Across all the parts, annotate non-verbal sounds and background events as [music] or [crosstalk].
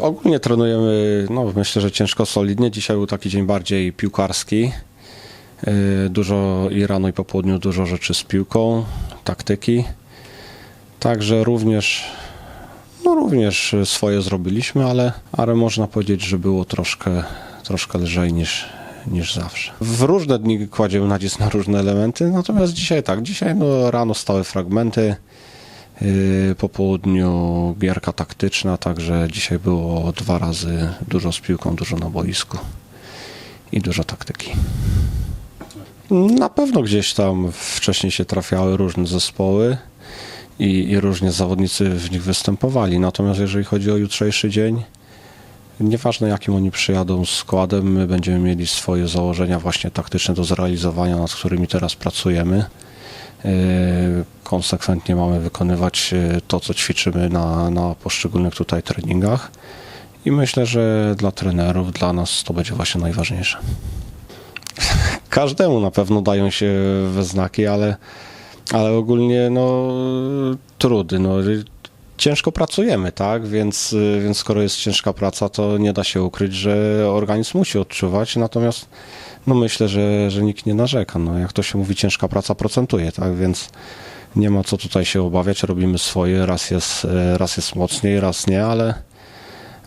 ogólnie trenujemy, no myślę, że ciężko, solidnie. Dzisiaj był taki dzień bardziej piłkarski. E, Dużo i rano i po południu dużo rzeczy z piłką, taktyki. Także również, no również swoje zrobiliśmy, ale, ale można powiedzieć, że było troszkę, troszkę lżej niż, niż zawsze. W różne dni kładziemy nacisk na różne elementy, natomiast dzisiaj tak, dzisiaj no, rano stałe fragmenty, po południu gierka taktyczna, także dzisiaj było dwa razy dużo z piłką, dużo na boisku i dużo taktyki. Na pewno gdzieś tam wcześniej się trafiały różne zespoły i, i różnie zawodnicy w nich występowali. Natomiast jeżeli chodzi o jutrzejszy dzień, nieważne jakim oni przyjadą składem, my będziemy mieli swoje założenia właśnie taktyczne do zrealizowania, nad którymi teraz pracujemy. Konsekwentnie mamy wykonywać yy, to, co ćwiczymy na, na poszczególnych tutaj treningach. I myślę, że dla trenerów, dla nas to będzie właśnie najważniejsze. [laughs] Każdemu na pewno dają się we znaki, ale, ale ogólnie no, trudy. No, ciężko pracujemy, tak? Więc, więc skoro jest ciężka praca, to nie da się ukryć, że organizm musi odczuwać. Natomiast no myślę, że, że nikt nie narzeka. No, jak to się mówi, ciężka praca procentuje, tak? Więc nie ma co tutaj się obawiać. Robimy swoje. Raz jest, raz jest mocniej, raz nie, ale,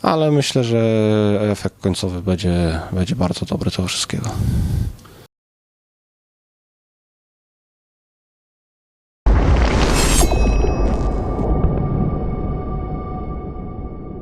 ale myślę, że efekt końcowy będzie, będzie bardzo dobry tego wszystkiego.